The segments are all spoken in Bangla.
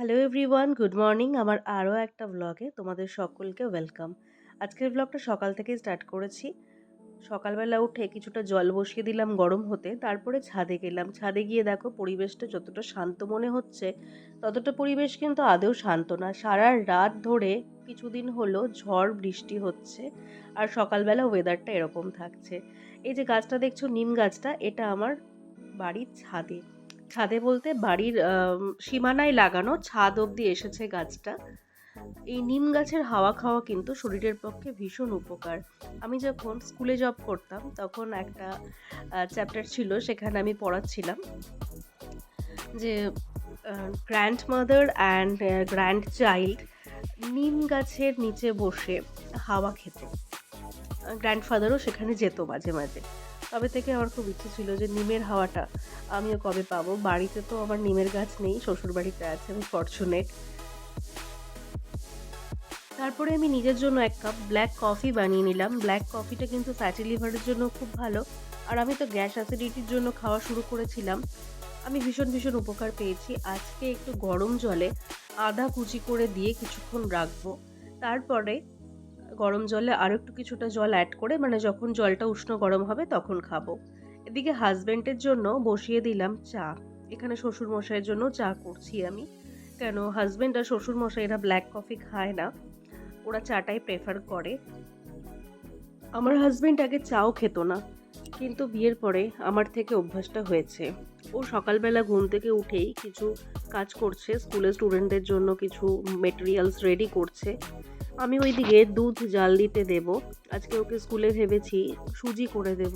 হ্যালো এভরিওয়ান গুড মর্নিং আমার আরও একটা ব্লগে তোমাদের সকলকে ওয়েলকাম আজকের ব্লগটা সকাল থেকেই স্টার্ট করেছি। সকালবেলা উঠে কিছুটা জল বসিয়ে দিলাম গরম হতে, তারপরে ছাদে গেলাম। ছাদে গিয়ে দেখো পরিবেশটা যতটা শান্ত মনে হচ্ছে, ততটা পরিবেশ কিন্তু আদৌ শান্ত না। সারা রাত ধরে কিছুদিন হলো ঝড় বৃষ্টি হচ্ছে আর সকালবেলা ওয়েদারটা এরকম থাকছে। এই যে গাছটা দেখছ, নিম গাছটা, এটা আমার বাড়ির ছাদে। ছাদে বলতে বাড়ির সীমানায় লাগানো ছাদ অবধি এসেছে গাছটা। এই নিম গাছের হাওয়া খাওয়া কিন্তু শরীরের পক্ষে ভীষণ উপকার। আমি যখন স্কুলে জব করতাম, তখন একটা চ্যাপ্টার ছিল সেখানে আমি পড়াচ্ছিলাম যে grand mother and grand child নিম গাছের নিচে বসে হাওয়া খেত। গ্র্যান্ডফাদারও সেখানে যেত মাঝে মাঝে। তবে থেকে আমার খুব ইচ্ছে ছিল যে নিমের হাওয়াটা আমিও কবে পাবো। বাড়িতে তো আমার নিমের গাছ নেই শ্বশুর বাড়িতে আছে আমি ফরচুনেট তারপরে আমি নিজের জন্য এক কাপ ব্ল্যাক কফি বানিয়ে নিলাম। ব্ল্যাক কফিটা কিন্তু ফ্যাটি লিভারের জন্য খুব ভালো। আর আমি তো গ্যাস অ্যাসিডিটির জন্য খাওয়া শুরু করেছিলাম। আমি ভীষণ ভীষণ উপকার পেয়েছি। আজকে একটু গরম জলে আদা কুচি করে দিয়ে কিছুক্ষণ রাখব। তারপরে গরম জলে আরও একটু কিছুটা জল অ্যাড করে মানে যখন জলটা উষ্ণ গরম হবে তখন খাব। এদিকে হাজব্যান্ডের জন্য বসিয়ে দিলাম চা। এখানে শ্বশুর মশাইয়ের জন্য চা করছি আমি। কেন? হাজব্যান্ড আর শ্বশুর ব্ল্যাক কফি খায় না। ওরা চাটাই প্রেফার করে। আমার হাজব্যান্ড আগে চাও খেত না, কিন্তু বিয়ের পরে আমার থেকে অভ্যাসটা হয়েছে। ও সকালবেলা ঘুম থেকে উঠেই কিছু কাজ করছে স্কুলের স্টুডেন্টদের জন্য কিছু মেটেরিয়ালস রেডি করছে। আমি ওইদিকে দুধ জাল দিতে দেব। আজকে ওকে স্কুলে ভেবেছি সুজি করে দেব।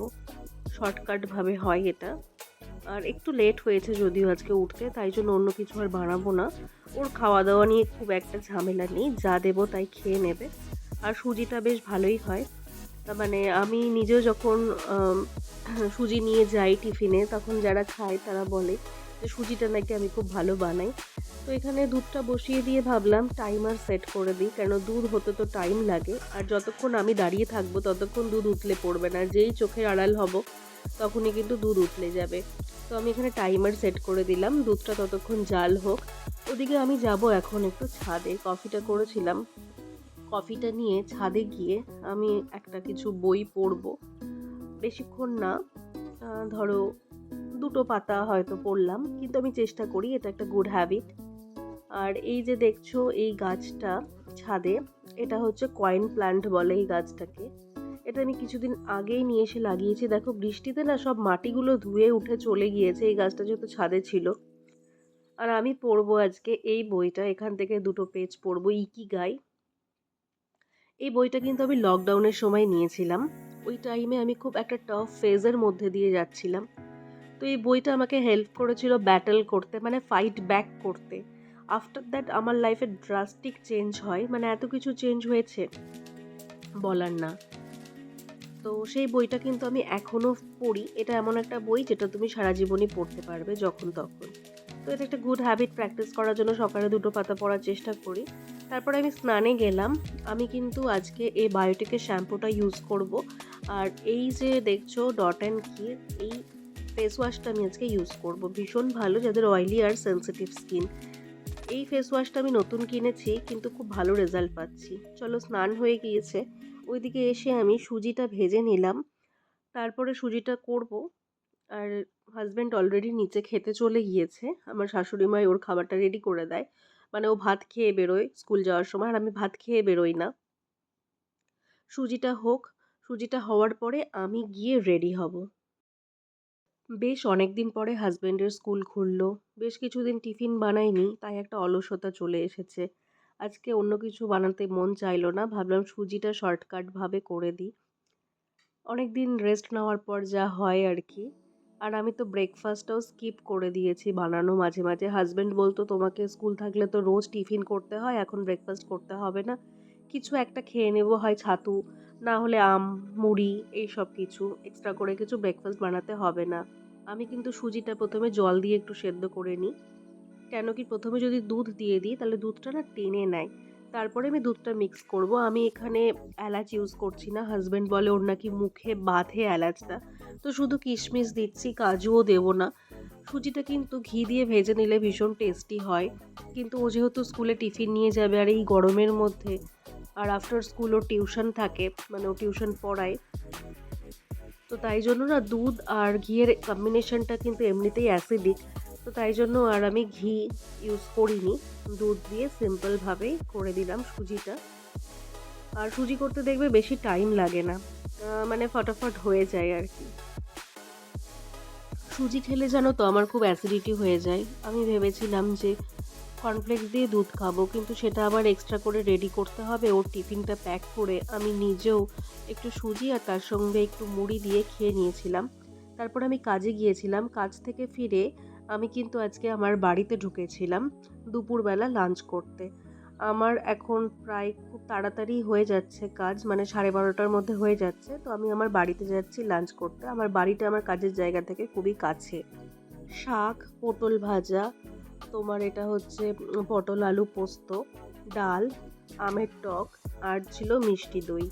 শর্টকাটভাবে হয় এটা। আর একটু লেট হয়েছে যদিও আজকে উঠতে, তাই জন্য অন্য কিছু আর বানাবো না। ওর খাওয়া দাওয়া নিয়ে খুব একটা ঝামেলা নেই, যা দেবো তাই খেয়ে নেবে। আর সুজিটা বেশ ভালোই হয়। তার মানে আমি নিজেও যখন সুজি নিয়ে যাই টিফিনে, তখন যারা খায় তারা বলে যে সুজিটা নাকি আমি খুব ভালো বানাই। তো এখানে দুধটা বসিয়ে দিয়ে ভাবলাম টাইমার সেট করে দিই কেন দুধ হতে তো টাইম লাগে। আর যতক্ষণ আমি দাঁড়িয়ে থাকব, ততক্ষণ দুধ উতলে পড়বে না। যেই চোখের আড়াল হব, তখনই কিন্তু দুধ উতলে যাবে। তো আমি এখানে টাইমার সেট করে দিলাম, দুধটা ততক্ষণ জাল হোক। ওদিকে আমি যাব এখন একটু ছাদে। কফিটা করেছিলাম। কফিটা নিয়ে ছাদে গিয়ে আমি একটা কিছু বই পড়ব। বেশিক্ষণ না ধরো দুটো পাতা হয়তো পড়লাম, কিন্তু আমি চেষ্টা করি, এটা একটা গুড হ্যাবিট আর এই যে দেখছ এই গাছটা ছাদে, এটা হচ্ছে কয়েন প্ল্যান্ট বলে এই গাছটাকে। এটা আমি কিছুদিন আগেই নিয়ে এসে লাগিয়েছি। দেখো বৃষ্টিতে না সব মাটিগুলো ধুয়ে উঠে চলে গিয়েছে, এই গাছটা যেহেতু ছাদে ছিল। আর আমি পড়ব আজকে এই বইটা, এখান থেকে দুটো পেজ পড়ব, ইকি গাই। এই বইটা কিন্তু আমি লকডাউনের সময় নিয়েছিলাম। ওই টাইমে আমি খুব একটা টাফ ফেজের মধ্যে দিয়ে যাচ্ছিলাম। তো এই বইটা আমাকে হেল্প করেছিল ব্যাটল করতে মানে ফাইট ব্যাক করতে। আফটার দ্যাট আমার লাইফে ড্রাস্টিক চেঞ্জ হয়। মানে এত কিছু চেঞ্জ হয়েছে, বলার না। তো সেই বইটা কিন্তু আমি এখনও পড়ি। এটা এমন একটা বই যেটা তুমি সারা জীবনই পড়তে পারবে যখন তখন। তো এটা একটা গুড হ্যাবিট প্র্যাকটিস করার জন্য সকালে দুটো পাতা পড়ার চেষ্টা করি। তারপরে আমি স্নানে গেলাম। আমি কিন্তু আজকে এই বায়োটিকের শ্যাম্পুটা ইউজ করব। আর এই যে দেখছ ডট অ্যান্ড কি এই ফেস ওয়াশটা আমি আজকে ইউজ করব। ভীষণ ভালো, যাদের অয়েলি আর সেন্সিটিভ স্কিন এই ফেস ওয়াশটা আমি নতুন কিনেছি, কিন্তু খুব ভালো রেজাল্ট পাচ্ছি। চলো স্নান হয়ে গিয়েছে। ওইদিকে এসে আমি সুজিটা ভেজে নিলাম। তারপরে সুজিটা করব। আর হাজব্যান্ড অলরেডি নিচে খেতে চলে গিয়েছে। আমার শাশুড়ি মাই ওর খাবারটা রেডি করে দেয়। মানে ও ভাত খেয়ে বেরোয় স্কুল যাওয়ার সময়, আর আমি ভাত খেয়ে বেরোই না। সুজিটা হোক। সুজিটা হওয়ার পরে আমি গিয়ে রেডি হব। বেশ অনেক দিন পরে হাজব্যান্ডের স্কুল খুললো। বেশ কিছুদিন টিফিন বানাইনি তাই একটা অলসতা চলে এসেছে। আজকে অন্য কিছু বানাতে মন চাইলো না, ভাবলাম সুজিটা শর্টকাটভাবে করে দিই। অনেক দিন রেস্ট নেওয়ার পর যা হয় আর কি। আর আমি তো ব্রেকফাস্টটাও স্কিপ করে দিয়েছি বানানো মাঝে মাঝে। হাজব্যান্ড বলতো, তোমাকে স্কুল থাকলে তো রোজ টিফিন করতে হয়, এখন ব্রেকফাস্ট করতে হবে না। কিছু একটা খেয়ে নেব, হয় ছাতু না হলে আম, মুড়ি এই সব কিছু এক্সট্রা করে কিছু ব্রেকফাস্ট বানাতে হবে না। আমি কিন্তু সুজিটা প্রথমে জল দিয়ে একটু সেদ্ধ করে নিই। কেন কি প্রথমে যদি দুধ দিয়ে দিই, তাহলে দুধটা না টেনে নেয়। তারপরে আমি দুধটা মিক্স করব। আমি এখানে এলাচ ইউজ করছি না। হাজব্যান্ড বলে ওর নাকি মুখে বাঁধে এলাচটা। তো শুধু কিশমিশ দিচ্ছি, কাজুও দেবো না। সুজিটা কিন্তু ঘি দিয়ে ভেজে নিলে ভীষণ টেস্টি হয়। কিন্তু ও যেহেতু স্কুলে টিফিন নিয়ে যাবে আর এই গরমের মধ্যে আর আফটার স্কুল ওর টিউশন থাকে মানে ও টিউশন পড়ায়। তো তাই জন্য না দুধ আর ঘিয়ের কম্বিনেশনটা কিন্তু এমনিতেই অ্যাসিডিক তো তাই জন্য আর আমি ঘি ইউজ করিনি। দুধ দিয়ে সিম্পলভাবেই করে দিলাম সুজিটা। আর সুজি করতে দেখবে বেশি টাইম লাগে না। মানে ফটাফট হয়ে যায় আর কি। সুজি খেলে জানো তো আমার খুব অ্যাসিডিটি হয়ে যায়। আমি ভেবেছিলাম যে কর্নফ্লেক্স দিয়ে দুধ খাব, কিন্তু সেটা আবার এক্সট্রা করে রেডি করতে হবে। ওর টিফিনটা প্যাক করে আমি নিজেও একটু সুজি আর তার সঙ্গে একটু মুড়ি দিয়ে খেয়ে নিয়েছিলাম। তারপর আমি কাজে গিয়েছিলাম। কাজ থেকে ফিরে আমি কিন্তু আজকে আমার বাড়িতে ঢুকেছিলাম দুপুরবেলা লাঞ্চ করতে। আমার এখন প্রায় খুব তাড়াতাড়ি হয়ে যাচ্ছে কাজ মানে সাড়ে বারোটার মধ্যে হয়ে যাচ্ছে। তো আমি আমার বাড়িতে যাচ্ছি লাঞ্চ করতে। আমার বাড়িটা আমার কাজের জায়গা থেকে খুবই কাছে। শাক, পটল ভাজা তোমার এটা হচ্ছে পটল আলু পোস্ত, ডাল, আমের টক আর ছিল মিষ্টি দই।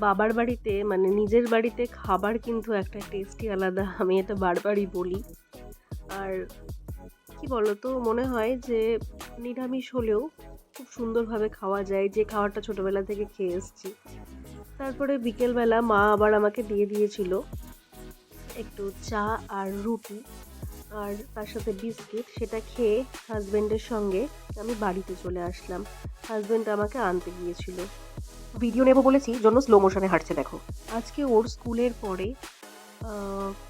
বাবার বাড়িতে মানে নিজের বাড়িতে খাবার কিন্তু একটা টেস্টই আলাদা, আমি এটা বারবারই বলি। আর কি বলতো, মনে হয় যে নিরামিষ হলেও খুব সুন্দরভাবে খাওয়া যায়। যে খাবারটা ছোটবেলা থেকে খেয়ে এসেছি। তারপরে বিকেলবেলা মা আবার আমাকে দিয়ে দিয়েছিল একটু চা আর রুটি। আর তার সাথে বিস্কিট সেটা খেয়ে হাজব্যান্ডের সঙ্গে আমি বাড়িতে চলে আসলাম। হাজব্যান্ড আমাকে আনতে গিয়েছিল। ভিডিও নেব বলেছি জন্য স্লো মোশনে হাঁটছে দেখো। আজকে ওর স্কুলের পরে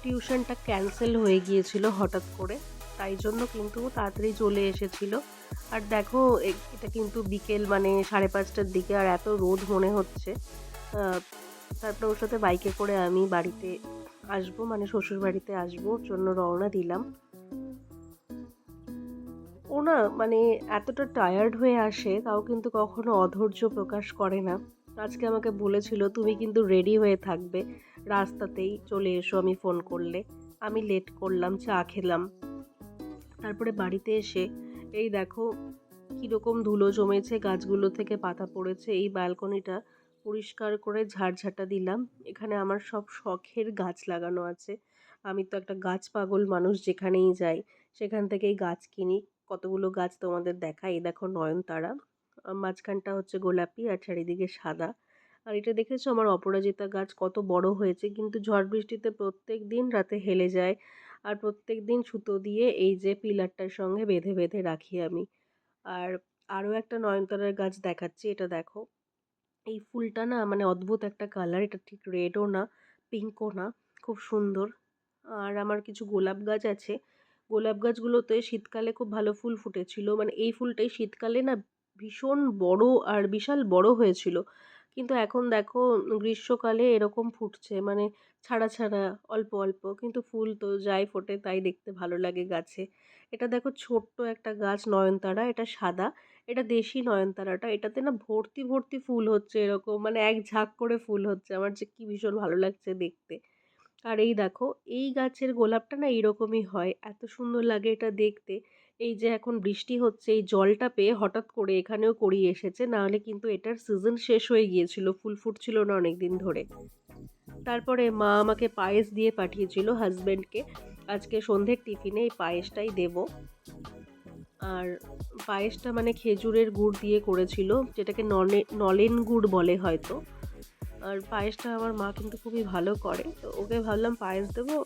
টিউশনটা ক্যান্সেল হয়ে গিয়েছিল হঠাৎ করে। তাই জন্য কিন্তু তাড়াতাড়ি চলে এসেছিল। আর দেখো এটা কিন্তু বিকেল মানে সাড়ে পাঁচটার দিকে আর এত রোদ মনে হচ্ছে। তারপরে ওর সাথে বাইকে করে আমি বাড়িতে আসব মানে শ্বশুর বাড়িতে আসব, জন্য রওনা দিলাম। ও না মানে এতটা টায়ার্ড হয়ে আসে, তাও কিন্তু কখনো অধৈর্য প্রকাশ করে না। আজকে আমাকে বলেছিল, তুমি কিন্তু রেডি হয়ে থাকবে, রাস্তাতেই চলে এসো আমি ফোন করলে। আমি লেট করলাম, চা খেলাম। তারপরে বাড়িতে এসে, এই দেখো, কীরকম ধুলো জমেছে, গাছগুলো থেকে পাতা পড়েছে, এই ব্যালকনিটা পরিষ্কার করে ঝাড়ঝাঁটা দিলাম। এখানে আমার সব শখের গাছ লাগানো আছে। আমি তো একটা গাছ পাগল মানুষ যেখানেই যাই, সেখান থেকেই গাছ কিনি। কতগুলো গাছ তোমাদের দেখাই? দেখো নয়নতারা। মাঝখানটা হচ্ছে গোলাপি আর চারিদিকে সাদা। আর এটা দেখেছ আমার অপরাজিতা গাছ কত বড় হয়েছে। কিন্তু ঝড় বৃষ্টিতে প্রত্যেক দিন রাতে হেলে যায় আর প্রত্যেক দিন সুতো দিয়ে এই যে পিলারটার সঙ্গে বেঁধে বেঁধে রাখি আমি। আর আরও একটা নয়নতারার গাছ দেখাচ্ছি, এটা দেখো। এই ফুলটা না মানে অদ্ভুত একটা কালার এটা ঠিক রেডও না পিঙ্কও না, খুব সুন্দর। আর আমার কিছু গোলাপ গাছ আছে, গোলাপ গাছগুলোতে শীতকালে খুব ভালো ফুল ফুটেছিল। মানে এই ফুলটাই শীতকালে না ভীষণ বড় আর বিশাল বড় হয়েছিল। কিন্তু এখন দেখো, গ্রীষ্মকালে এরকম ফুটছে মানে ছাড়া ছাড়া, অল্প অল্প, কিন্তু ফুল তো যাই ফোটে তাই দেখতে ভালো লাগে গাছে। এটা দেখো ছোট্ট একটা গাছ নয়নতারা, এটা সাদা। এটা দেশি নয়নতারাটা। এটাতে না ভর্তি ভর্তি ফুল হচ্ছে এরকম। মানে এক ঝাঁক করে ফুল হচ্ছে। আমার যে কি ভীষণ ভালো লাগছে দেখতে। আর এই দেখো, এই গাছের গোলাপটা না এইরকমই হয়। এত সুন্দর লাগে এটা দেখতে। এই যে এখন বৃষ্টি হচ্ছে, এই জলটা পেয়ে হঠাৎ করে এখানেও করিয়ে এসেছে। নাহলে কিন্তু এটার সিজন শেষ হয়ে গিয়েছিল। ফুল ফুটছিল না অনেক দিন ধরে। তারপরে মা আমাকে পায়েস দিয়ে পাঠিয়েছিল হাজব্যান্ডকে। আজকে সন্ধ্যের টিফিনে এই পায়েসটাই দেব। আর পায়েসটা মানে খেজুরের গুড় দিয়ে করেছিল, যেটাকে নলে, নলেন গুড় বলে হয়তো। আর পায়েসটা আমার মা কিন্তু খুবই ভালো করে, তো ওকে ভাবলাম পায়েস দেবো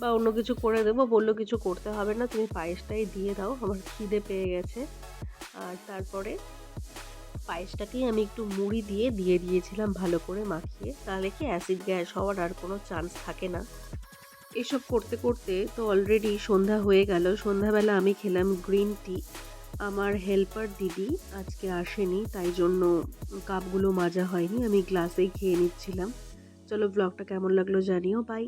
বা অন্য কিছু করে দেবো। বলল, কিছু করতে হবে না, তুমি পায়েসটাই দিয়ে দাও, আমার খিদে পেয়ে গেছে। আর তারপরে পায়েসটাকেই আমি একটু মুড়ি দিয়ে দিয়ে দিয়েছিলাম ভালো করে মাখিয়ে। তাহলে কি অ্যাসিড গ্যাস হওয়ার আর কোনো চান্স থাকে না। এসব করতে করতে তো অলরেডি সন্ধ্যা হয়ে গেল। সন্ধ্যাবেলা আমি খেলাম গ্রিন টি আমার হেল্পার দিদি আজকে আসেনি, তাই জন্য কাপগুলো মাজা হয়নি। আমি গ্লাসেই খেয়ে নিচ্ছিলাম। চলো ব্লগটা কেমন লাগল জানিও। বাই